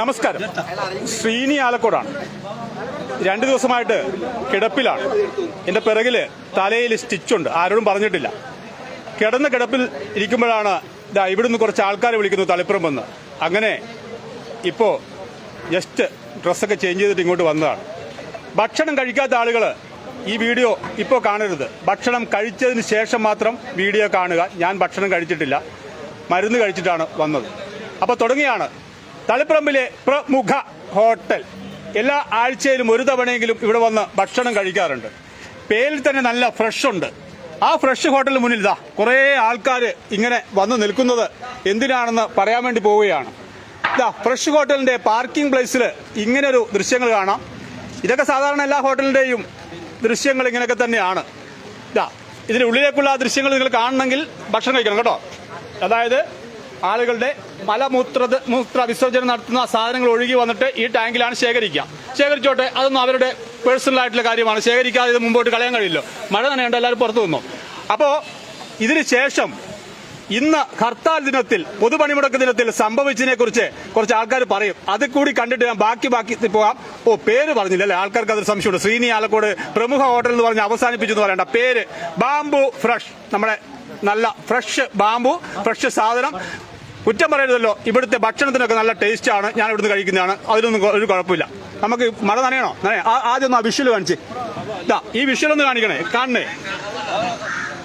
നമസ്കാരം. ശ്രീനി ആലക്കോടാണ്. രണ്ട് ദിവസമായിട്ട് കിടപ്പിലാണ്. എന്റെ പിറകിൽ തലയിൽ സ്റ്റിച്ചുണ്ട്. ആരോടും പറഞ്ഞിട്ടില്ല. കിടന്ന കിടപ്പിൽ ഇരിക്കുമ്പോഴാണ് ഇതാ ഇവിടുന്ന് കുറച്ച് ആൾക്കാരെ വിളിക്കുന്നു തളിപ്പുറം വന്ന്. അങ്ങനെ ഇപ്പോ ജസ്റ്റ് ഡ്രസ്സൊക്കെ ചേഞ്ച് ചെയ്തിട്ട് ഇങ്ങോട്ട് വന്നതാണ്. ഭക്ഷണം കഴിക്കാത്ത ആളുകൾ ഈ വീഡിയോ ഇപ്പോൾ കാണരുത്. ഭക്ഷണം കഴിച്ചതിന് ശേഷം മാത്രം വീഡിയോ കാണുക. ഞാൻ ഭക്ഷണം കഴിച്ചിട്ടില്ല. മരുന്ന് കഴിച്ചിട്ടാണ് വന്നത്. അപ്പോൾ തുടങ്ങിയാണ്. തളിപ്പറമ്പിലെ പ്രമുഖ ഹോട്ടൽ. എല്ലാ ആഴ്ചയിലും ഒരു തവണയെങ്കിലും ഇവിടെ വന്ന് ഭക്ഷണം കഴിക്കാറുണ്ട്. പേരിൽ തന്നെ നല്ല ഫ്രഷ് ഉണ്ട്. ആ ഫ്രഷ് ഹോട്ടലിന് മുന്നിൽ ഇതാ കുറേ ആൾക്കാർ ഇങ്ങനെ വന്ന് നിൽക്കുന്നത് എന്തിനാണെന്ന് പറയാൻ വേണ്ടി പോവുകയാണ്. ഇതാ ഫ്രഷ് ഹോട്ടലിന്റെ പാർക്കിംഗ് പ്ലേസിൽ ഇങ്ങനൊരു ദൃശ്യങ്ങൾ കാണാം. ഇതൊക്കെ സാധാരണ എല്ലാ ഹോട്ടലിന്റെയും ദൃശ്യങ്ങൾ ഇങ്ങനെയൊക്കെ തന്നെയാണ്. ഇതാ ഇതിന് ഉള്ളിലേക്കുള്ള ആ ദൃശ്യങ്ങൾ നിങ്ങൾ കാണണമെങ്കിൽ ഭക്ഷണം കഴിക്കണം കേട്ടോ. അതായത് ആളുകളുടെ മലമൂത്ര മൂത്ര വിസർജനം നടത്തുന്ന സാധനങ്ങൾ ഒഴുകി വന്നിട്ട് ഈ ടാങ്കിലാണ് ശേഖരിക്കുക. ശേഖരിച്ചോട്ടെ അതൊന്നും അവരുടെ പേഴ്സണൽ ആയിട്ടുള്ള കാര്യമാണ്. ശേഖരിക്കാതെ ഇത് മുമ്പോട്ട് കളയാൻ കഴിയില്ലോ. മഴ നനയേണ്ട എല്ലാവരും പുറത്തു നിന്നു അപ്പോൾ ഇതിന് ശേഷം ഇന്ന് ഹർത്താൽ ദിനത്തിൽ പൊതുപണിമുടക്ക് ദിനത്തിൽ സംഭവിച്ചതിനെ കുറിച്ച് കുറച്ച് ആൾക്കാർ പറയും. അത് കൂടി കണ്ടിട്ട് ഞാൻ ബാക്കി ബാക്കി പോകാം. ഓ പേര് പറഞ്ഞില്ല അല്ലെ? ആൾക്കാർക്ക് അതൊരു സംശയമുണ്ട്. ശ്രീനി ആലക്കോട് പ്രമുഖ ഹോട്ടൽ എന്ന് പറഞ്ഞ് അവസാനിപ്പിച്ചു എന്ന് പറയണ്ട. പേര് ബാംബു ഫ്രഷ്. നമ്മുടെ നല്ല ഫ്രഷ് ബാംബു ഫ്രഷ് സാധനം. കുറ്റം പറയരുതല്ലോ. ഇവിടുത്തെ ഭക്ഷണത്തിനൊക്കെ നല്ല ടേസ്റ്റ് ആണ്. ഞാൻ ഇവിടുന്ന് കഴിക്കുന്നതാണ്. അതിലൊന്നും ഒരു കുഴപ്പമില്ല. നമുക്ക് മഴ നനയണോ? നനയാ. ആദ്യം ഒന്ന് ആ വിഷ്വൽ കാണിച്ച്. ഇതാ ഈ വിഷ്വൽ ഒന്ന് കാണിക്കണേ. കാണണേ.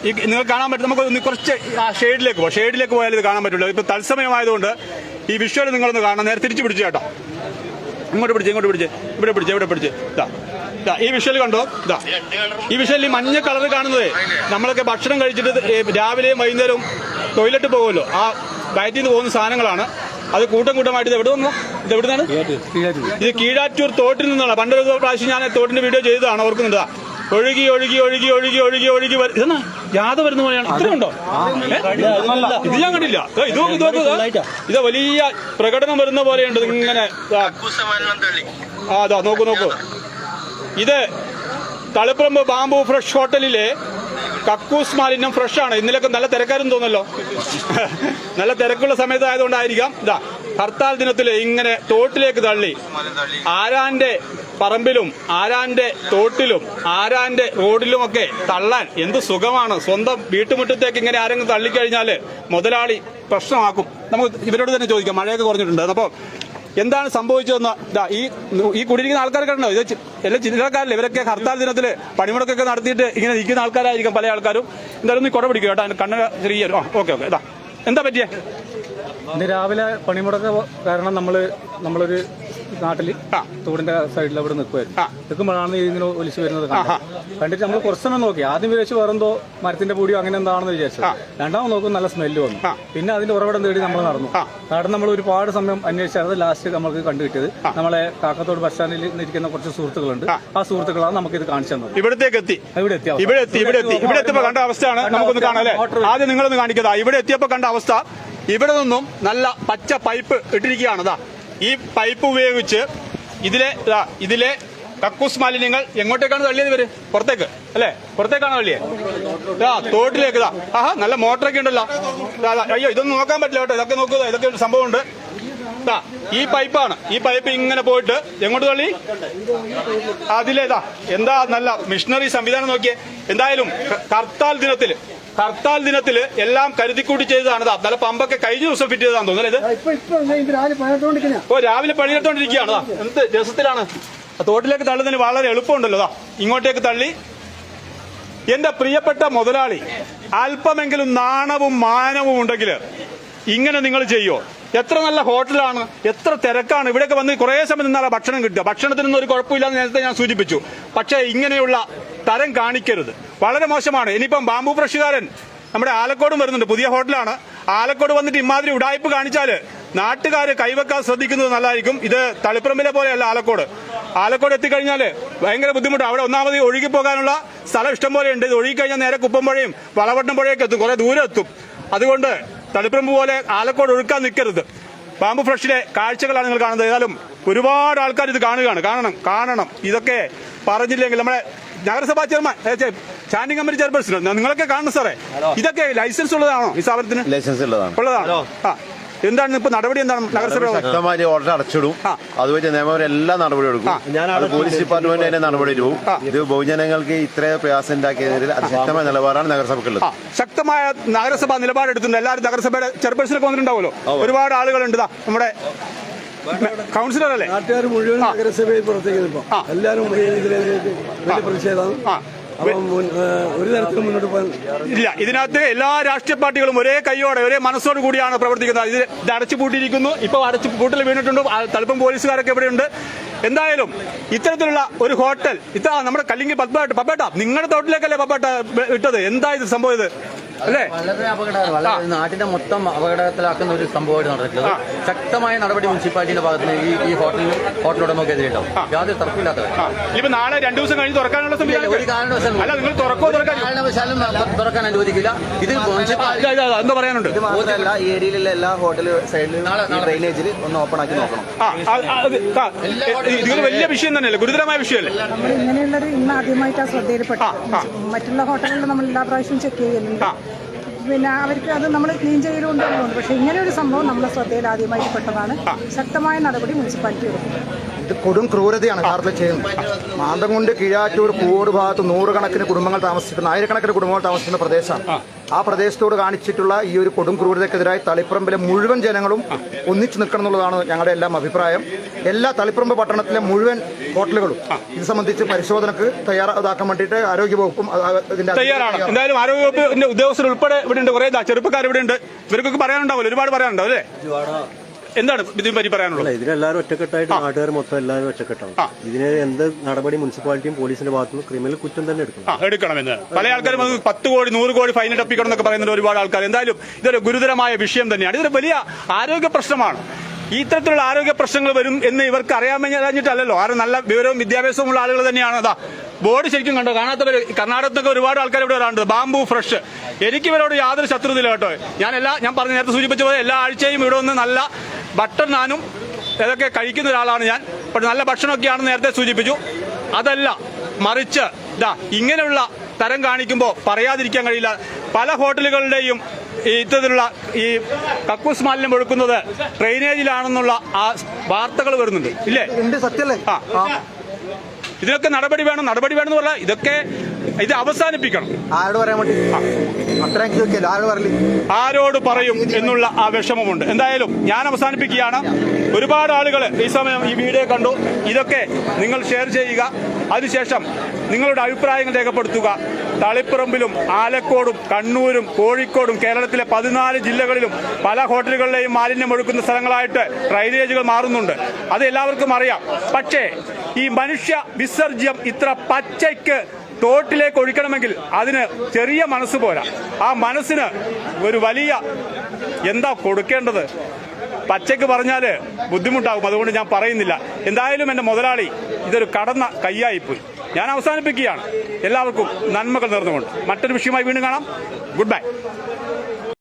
ഈ നിങ്ങൾ കാണാൻ പറ്റും നമുക്ക് കുറച്ച് ആ ഷെയ്ഡിലേക്ക് പോകാം ഷെയ്ഡിലേക്ക് പോയാൽ ഇത് കാണാൻ പറ്റുള്ളൂ ഇപ്പൊ തത്സമയമായതുകൊണ്ട് ഈ വിഷ്വൽ നിങ്ങളൊന്ന് കാണാം നേരെ തിരിച്ചു പിടിച്ചു കേട്ടോ. ഇങ്ങോട്ട് പിടിച്ച് ഇങ്ങോട്ട് പിടിച്ച്. ഇവിടെ പിടിച്ച് ഇവിടെ പിടിച്ച്. ഇതാ ഇതാ ഈ വിഷ്വൽ കണ്ടോ? ഇതാ ഈ വിഷ്വൽ ഈ മഞ്ഞ കളർ കാണുന്നത്. നമ്മളൊക്കെ ഭക്ഷണം കഴിച്ചിട്ട് രാവിലെയും വൈകുന്നേരവും ടോയ്ലറ്റ് പോകുമല്ലോ. ആ നിന്ന് പോകുന്ന സാധനങ്ങളാണ്. അത് കൂട്ടം കൂട്ടമായിട്ട് ഇത് എവിടെ വന്നു? ഇത് എവിടുന്നാണ്? ഇത് കീഴാറ്റൂർ തോട്ടിൽ നിന്നാണ്. പണ്ടൊരു പ്രാവശ്യം ഞാൻ തോട്ടിന്റെ വീഡിയോ ചെയ്തതാണ് ഓർക്കുന്നുണ്ട്. ഒഴുകി ഒഴുകി ഒഴുകി ഒഴുകി ഒഴുകി ഒഴുകി ഇതെന്നാ? ജാഥ വരുന്ന പോലെയാണ്. ഇത്രയുണ്ടോ ഉണ്ടോ? ഇത് ഞാൻ കണ്ടില്ല. ഇത് ഇത് വലിയ പ്രകടനം വരുന്ന പോലെയുണ്ട്. ഇങ്ങനെ. ആ. അതാ നോക്കൂ നോക്കൂ. ഇത് തളിപ്പറമ്പ് ബാംബു ഫ്രഷ് ഹോട്ടലിലെ കക്കൂസ് മാലിന്യം ഫ്രഷ് ആണ് ഇന്നലൊക്കെ നല്ല തിരക്കാരും തോന്നല്ലോ നല്ല തിരക്കുള്ള സമയത്തായതുകൊണ്ടായിരിക്കാം. ഇതാ ഹർത്താൽ ദിനത്തിൽ ഇങ്ങനെ തോട്ടിലേക്ക് തള്ളി. ആരാന്റെ പറമ്പിലും ആരാന്റെ തോട്ടിലും ആരാന്റെ റോഡിലുമൊക്കെ തള്ളാൻ എന്ത് സുഖമാണ്. സ്വന്തം വീട്ടുമുറ്റത്തേക്ക് ഇങ്ങനെ ആരെങ്കിലും തള്ളിക്കഴിഞ്ഞാൽ മുതലാളി പ്രശ്നമാക്കും. നമുക്ക് ഇവരോട് തന്നെ ചോദിക്കാം. മഴയൊക്കെ കുറഞ്ഞിട്ടുണ്ട്. അപ്പോൾ എന്താണ് സംഭവിച്ചതെന്ന് ഈ ഈ കുടിയിരിക്കുന്ന ആൾക്കാർ കണ്ടോ ഇത് എല്ലാ ചില്ലക്കാരല്ലേ ഇവരൊക്കെ ഹർത്താൽ ദിനത്തിൽ പണിമുടക്കൊക്കെ നടത്തിയിട്ട് ഇങ്ങനെ നിൽക്കുന്ന ആൾക്കാരായിരിക്കും പല ആൾക്കാരും. എന്തായാലും നീ കുട പിടിക്കുക കേട്ടോ. കണ്ണ് ചെറിയ ഓക്കെ ഓക്കെ. എന്താ പറ്റിയേ? ഇന്ന് രാവിലെ പണിമുടക്ക് കാരണം നമ്മൾ നമ്മളൊരു നാട്ടിൽ തോടിന്റെ സൈഡിൽ അവിടെ നിൽക്കുമായിരുന്നു. നിൽക്കുമ്പോഴാണ് ഇതിങ്ങനെ ഒലിച്ചു വരുന്നത്. കണ്ടിട്ട് നമ്മൾ കുറച്ച് സമയം നോക്കി. ആദ്യം വിചാരിച്ചു വേറെന്തോ മരത്തിന്റെ പൂടിയോ അങ്ങനെ എന്താണെന്ന് വിചാരിച്ചു. രണ്ടാമത് നോക്കും നല്ല സ്മെല്ല് വന്നു. പിന്നെ അതിന്റെ ഉറവിടം തേടി നമ്മൾ നടന്നു. നടന്ന് നമ്മൾ ഒരുപാട് സമയം അന്വേഷിച്ചത് ലാസ്റ്റ് നമുക്ക് കണ്ടുകിട്ടിയത് നമ്മളെ കാക്കത്തോട് ബസ് സ്റ്റാൻഡിൽ ഇരിക്കുന്ന കുറച്ച് സുഹൃത്തുക്കളുണ്ട്. ആ. സുഹൃത്തുക്കളാണ് നമുക്ക് ഇത് കാണിച്ചു തന്നത്. ഇവിടത്തേക്ക് എത്തി. ഇവിടെ എത്തി. ഇവിടെ എത്തി ഇവിടെ എത്തി. ഇവിടെ കണ്ട അവസ്ഥയാണ്. നമുക്കൊന്ന് കാണാം ആദ്യം നിങ്ങളൊന്ന് കാണിക്കതാ ഇവിടെ എത്തിയപ്പോ കണ്ട അവസ്ഥ. ഇവിടെ നിന്നും നല്ല പച്ച പൈപ്പ് ഇട്ടിരിക്കുകയാണ്. ദാ ഈ പൈപ്പ് ഉപയോഗിച്ച് ഇതിലെ ഇതാ ഇതിലെ കക്കൂസ് മാലിന്യങ്ങൾ എങ്ങോട്ടേക്കാണ് തള്ളിയത് ഇവർ? പുറത്തേക്ക് അല്ലേ? പുറത്തേക്കാണ് തള്ളിയത് ആ തോട്ടിലേക്ക് ഇതാ. ആഹാ നല്ല മോട്ടറൊക്കെ ഉണ്ടല്ലോ. അയ്യോ ഇതൊന്നും നോക്കാൻ പറ്റില്ല കേട്ടോ. ഇതൊക്കെ നോക്കുക ഇതൊക്കെ ഒരു സംഭവമുണ്ട്. ഇതാ ഈ പൈപ്പാണ്. ഈ പൈപ്പ് ഇങ്ങനെ പോയിട്ട് എങ്ങോട്ട് തള്ളി? അതിലേതാ എന്താ നല്ല മിഷണറി സംവിധാനം നോക്കിയേ. എന്തായാലും കർത്താൽ ദിനത്തിൽ ഹർത്താൽ ദിനത്തിൽ എല്ലാം കരുതിക്കൂട്ടി ചെയ്തതാണ് നല്ല പമ്പൊക്കെ കഴിഞ്ഞ ദിവസം ഫിറ്റ് ചെയ്താന്ന് തോന്നുന്നത് ഓ രാവിലെ പണിയെടുത്തോണ്ടിരിക്കുകയാണ്. എന്ത് രസത്തിലാണ്. തോട്ടിലേക്ക് തള്ളുന്നതിന് വളരെ എളുപ്പമുണ്ടല്ലോ. ഇങ്ങോട്ടേക്ക് തള്ളി. എന്റെ പ്രിയപ്പെട്ട മുതലാളി അല്പമെങ്കിലും നാണവും മാനവും ഉണ്ടെങ്കിൽ ഇങ്ങനെ നിങ്ങൾ ചെയ്യോ? എത്ര നല്ല ഹോട്ടലാണ് എത്ര തിരക്കാണ്. ഇവിടെയൊക്കെ വന്ന് കുറേ സമയം നിന്നാലാ ഭക്ഷണം കിട്ടുക. ഭക്ഷണത്തിനൊന്നും ഒരു കുഴപ്പമില്ലാന്ന് നേരത്തെ ഞാൻ സൂചിപ്പിച്ചു. പക്ഷേ ഇങ്ങനെയുള്ള തരം കാണിക്കരുത്. വളരെ മോശമാണ്. ഇനിയിപ്പം ബാംബു ഫ്രഷുകാരൻ നമ്മുടെ ആലക്കോടും വരുന്നുണ്ട്. പുതിയ ഹോട്ടലാണ്. ആലക്കോട് വന്നിട്ട് ഇമാതിരി ഉടായ്പ് കാണിച്ചാൽ നാട്ടുകാര് കൈവെക്കാൻ ശ്രദ്ധിക്കുന്നത് നല്ലതായിരിക്കും. ഇത് തളിപ്പറമ്പിലെ പോലെയല്ല ആലക്കോട്. ആലക്കോട് എത്തിക്കഴിഞ്ഞാൽ ഭയങ്കര ബുദ്ധിമുട്ടാണ് അവിടെ ഒന്നാമത് ഒഴുകി പോകാനുള്ള സ്ഥലം ഇഷ്ടം പോലെ ഉണ്ട് ഇത് ഒഴുകിക്കഴിഞ്ഞാൽ നേരെ കുപ്പംപുഴയും വളവട്ടം പുഴയൊക്കെ എത്തും. കുറെ ദൂരം എത്തും. അതുകൊണ്ട് തളിപ്പറമ്പ് പോലെ ആലക്കോട് ഒഴുക്കാൻ നിൽക്കരുത്. ബാമ്പു ഫ്രഷിലെ കാഴ്ചകളാണ് നിങ്ങൾ കാണുന്നത്. ഏതായാലും ഒരുപാട് ആൾക്കാർ ഇത് കാണുകയാണ്. കാണണം കാണണം. ഇതൊക്കെ പറഞ്ഞില്ലെങ്കിൽ നമ്മളെ നഗരസഭാ ചെയർമാൻ സ്റ്റാൻഡിംഗ് കമ്മിറ്റി ചെയർപേഴ്സൺ നിങ്ങളൊക്കെ കാണുന്നു സാറേ. ഇതൊക്കെ ലൈസൻസ് ഉള്ളതാണോ ഈ സ്ഥാപനത്തിന് ലൈസൻസ് ഉള്ളതാണ്. ഉള്ളതാണോ? ആ. എന്താണ് ഇപ്പൊ നടപടി എന്താണ് നഗരസഭ ശക്തമായി ഓർഡർ അടച്ചിടും. അത് വെച്ച് നിയമം എല്ലാ നടപടി എടുക്കും. പോലീസ് ഡിപ്പാർട്ട്മെന്റ് തന്നെ നടപടി എടുക്കും. ഇത് ബഹുജനങ്ങൾക്ക് ഇത്രയും പ്രയാസം ഉണ്ടാക്കിയതിൽ അതിശക്തമായ നിലപാടാണ് നഗരസഭക്കുള്ളത് ആ. ശക്തമായ നഗരസഭ നിലപാടെടുത്തിട്ടുണ്ട്. എല്ലാവരും നഗരസഭയുടെ ചെയർപേഴ്സണൊക്കെ വന്നിട്ടുണ്ടാവുമല്ലോ? ഒരുപാട് ആളുകളുണ്ട്. ദാ നമ്മുടെ കൗൺസിലർ അല്ലേ നാട്ടുകാർ മുഴുവൻ. നഗരസഭയിൽ ഇപ്പൊ. എല്ലാവരും ഇതിലേക്ക് വലിയ പ്രതിഷേധം ആ. അപ്പം മുൻ- ഏ, ഒരു തരത്തിലും മുന്നോട്ട് പോകാൻ ഇല്ല ഇതിനകത്ത് എല്ലാ രാഷ്ട്രീയ പാർട്ടികളും ഒരേ കൈയോടെ ഒരേ മനസ്സോട് കൂടിയാണ് പ്രവർത്തിക്കുന്നത്. ഇത് ഇത് അടച്ചു പൂട്ടിയിരിക്കുന്നു. ഇപ്പോൾ അടച്ചു പൂട്ടിൽ വീണിട്ടുണ്ട്. ആ തളിപ്പം പോലീസുകാരൊക്കെ ഇവിടെയുണ്ട്. എന്തായാലും ഇത്തരത്തിലുള്ള ഒരു ഹോട്ടൽ ഇത്ര നമ്മുടെ കല്ലിങ്കി പപ്പേട്ട പപ്പേട്ട നിങ്ങളുടെ തോട്ടിലേക്കല്ലേ പപ്പേട്ട ഇട്ടത് എന്താ ഇത് സംഭവം ഇത്? അല്ലേ? വളരെ അപകടമാണ് വളരെ നാട്ടിന്റെ മൊത്തം അപകടത്തിലാക്കുന്ന ഒരു സംഭവമായിട്ട് നടന്നിട്ടുള്ളത്. ശക്തമായ നടപടി മുനിസിപ്പാലിറ്റിയുടെ ഭാഗത്ത് നിന്ന് ഈ ഈ ഹോട്ടലിനും ഹോട്ടൽ ഉടമക്കെതിരെ ഉണ്ടാവും യാതൊരു തർക്കമില്ലാത്തവർ ഇപ്പൊ നാളെ രണ്ടു ദിവസം കഴിഞ്ഞ് തുറക്കാനുള്ള സംവിധാനം ഒരു കാരണവശാലും കാരണവശാലും തുറക്കാൻ അനുവദിക്കില്ല. ഇത് മുനിസിപ്പാലിറ്റി എന്താ പറയാനുണ്ട്. മാത്രമല്ല ഈ ഏരിയയിലുള്ള എല്ലാ ഹോട്ടൽ സൈഡിലും ഡ്രെയിനേജിൽ ഒന്ന് ഓപ്പൺ ആക്കി നോക്കണം. ഇതൊരു വലിയ വിഷയം തന്നെയല്ലേ? ഗുരുതരമായ വിഷയമല്ലേ? നമ്മൾ ഇങ്ങനെയുള്ളത് ഇന്ന് ആദ്യമായിട്ടാണ് ശ്രദ്ധയിൽപ്പെട്ടത്. മറ്റുള്ള ഹോട്ടലുകളിൽ നമ്മൾ എല്ലാ പ്രാവശ്യവും ചെക്ക് ചെയ്യലുണ്ട് ആ. പിന്നെ അവർക്ക് അത് നമ്മൾ ക്ലീൻ ചെയ്യലുണ്ടെന്നുണ്ട് പക്ഷേ ഇങ്ങനെ ഒരു സംഭവം നമ്മുടെ ശ്രദ്ധയിൽ ആദ്യമായിട്ട് പെട്ടതാണ് ശക്തമായ നടപടി മുനിസിപ്പാലിറ്റി എടുക്കും ഇത് കൊടും ക്രൂരതയാണ് യഥാർത്ഥത്തിൽ ചെയ്യുന്നത്. മാന്തംകുണ്ട് കിഴാറ്റൂർ കൂട് ഭാഗത്ത് നൂറുകണക്കിന് കുടുംബങ്ങൾ താമസിക്കുന്ന ആയിരക്കണക്കിന് കുടുംബങ്ങൾ താമസിക്കുന്ന പ്രദേശമാണ്. ആ പ്രദേശത്തോട് കാണിച്ചിട്ടുള്ള ഈ ഒരു കൊടും ക്രൂരതയ്ക്കെതിരായി തളിപ്പറമ്പിലെ മുഴുവൻ ജനങ്ങളും ഒന്നിച്ചു നിൽക്കണം എന്നുള്ളതാണ് ഞങ്ങളുടെ എല്ലാം അഭിപ്രായം. എല്ലാ തളിപ്പറമ്പ് പട്ടണത്തിലെ മുഴുവൻ ഹോട്ടലുകളും ഇത് സംബന്ധിച്ച് പരിശോധനക്ക് തയ്യാറാക്കാൻ വേണ്ടിയിട്ട് ആരോഗ്യവകുപ്പും ഇതിന്റെ തയ്യാറാണ്. എന്തായാലും ആരോഗ്യവകുപ്പിന്റെ ഉദ്യോഗസ്ഥർ ഉൾപ്പെടെ ഇവിടെ ഉണ്ട്. കുറെ ചെറുപ്പക്കാർ ഇവിടെ ഉണ്ട്. ഇവർക്കൊക്കെ പറയാനുണ്ടാവില്ല ഒരുപാട് പറയാനുണ്ടാവും അല്ലേ? എന്താണ് ഇതിനെ പറ്റി പറയാനുള്ളത്? ഇതിലെല്ലാവരും ഒറ്റക്കെട്ടായിട്ട് നാട്ടുകാർ മൊത്തം എല്ലാവരും ഒറ്റക്കെട്ടാണ്. ഇതിന് എന്ത് നടപടി മുനിസിപ്പാലിറ്റിയും പോലീസിന്റെ ഭാഗത്തുനിന്ന് ക്രിമിനൽ കുറ്റം തന്നെ എടുക്കണം. എടുക്കണമെന്ന്. പല ആൾക്കാരും പത്ത് കോടി നൂറ് കോടി ഫൈൻ അടപ്പിക്കണം എന്നൊക്കെ പറയുന്നുണ്ട് ഒരുപാട് ആൾക്കാർ. എന്തായാലും ഇതൊരു ഗുരുതരമായ വിഷയം തന്നെയാണ്. ഇതൊരു വലിയ ആരോഗ്യ പ്രശ്നമാണ്. ഈ ഇത്തരത്തിലുള്ള ആരോഗ്യ പ്രശ്നങ്ങൾ വരും എന്ന് ഇവർക്ക് അറിയാമെന്നിട്ടല്ലോ ആരും നല്ല വിവരവും വിദ്യാഭ്യാസവും ഉള്ള ആളുകൾ തന്നെയാണ്. അതാ ബോർഡ് ശരിക്കും കണ്ടോ? കാണാത്തവർ കർണാടകത്തൊക്കെ ഒരുപാട് ആൾക്കാർ ഇവിടെ വരാറുണ്ട്. Bamboo fresh. എനിക്ക് ഇവരോട് യാതൊരു ശത്രുതയില്ല കേട്ടോ. ഞാൻ എല്ലാ ഞാൻ പറഞ്ഞ നേരത്തെ സൂചിപ്പിച്ച പോലെ എല്ലാ ആഴ്ചയും ഇവിടെ ഒന്ന് നല്ല ബട്ടർ നാനും ഇതൊക്കെ കഴിക്കുന്ന ഒരാളാണ് ഞാൻ. പക്ഷെ നല്ല ഭക്ഷണമൊക്കെയാണെന്ന് നേരത്തെ സൂചിപ്പിച്ചു. അതല്ല മറിച്ച് ഇതാ ഇങ്ങനെയുള്ള തരം കാണിക്കുമ്പോൾ പറയാതിരിക്കാൻ കഴിയില്ല. പല ഹോട്ടലുകളുടെയും ഇത്തരത്തിലുള്ള ഈ കക്കൂസ് മാലിന്യം ഒഴുക്കുന്നത് ഡ്രെയിനേജിലാണെന്നുള്ള ആ വാർത്തകൾ വരുന്നുണ്ട്. ഇല്ലേ? ആ. ഇതിനൊക്കെ നടപടി വേണം. നടപടി വേണം എന്ന് പറഞ്ഞാൽ ഇതൊക്കെ ഇത് അവസാനിപ്പിക്കണം. ആരോട് പറയാൻ വേണ്ടി? അത്രയും ചോദിക്കല്ലോ. ആരോട് പറയില്ല ആരോട് പറയും എന്നുള്ള ആ വിഷമമുണ്ട്. എന്തായാലും ഞാൻ അവസാനിപ്പിക്കുകയാണ്. ഒരുപാട് ആളുകൾ ഈ സമയം ഈ വീഡിയോ കണ്ടു. ഇതൊക്കെ നിങ്ങൾ ഷെയർ ചെയ്യുക. അതിനുശേഷം നിങ്ങളുടെ അഭിപ്രായങ്ങൾ രേഖപ്പെടുത്തുക. തളിപ്പറമ്പിലും ആലക്കോടും കണ്ണൂരും കോഴിക്കോടും കേരളത്തിലെ പതിനാല് ജില്ലകളിലും പല ഹോട്ടലുകളിലെയും മാലിന്യം ഒഴുക്കുന്ന സ്ഥലങ്ങളായിട്ട് ഡ്രൈനേജുകൾ മാറുന്നുണ്ട്. അത് എല്ലാവർക്കും അറിയാം. പക്ഷേ ഈ മനുഷ്യ വിസർജ്യം ഇത്ര പച്ചയ്ക്ക് തോട്ടിലേക്ക് ഒഴിക്കണമെങ്കിൽ അതിന് ചെറിയ മനസ്സ് പോരാ. ആ മനസ്സിന് ഒരു വലിയ എന്താ കൊടുക്കേണ്ടത്? പച്ചയ്ക്ക് പറഞ്ഞാൽ ബുദ്ധിമുട്ടാകും. അതുകൊണ്ട് ഞാൻ പറയുന്നില്ല. എന്തായാലും എന്റെ മുതലാളി ഇതൊരു കടന്ന കയ്യായിപ്പോയി ഞാൻ അവസാനിപ്പിക്കുകയാണ്. എല്ലാവർക്കും നന്മകൾ നേർന്നുകൊണ്ട്. മറ്റൊരു വിഷയമായി വീണ്ടും കാണാം. Good bye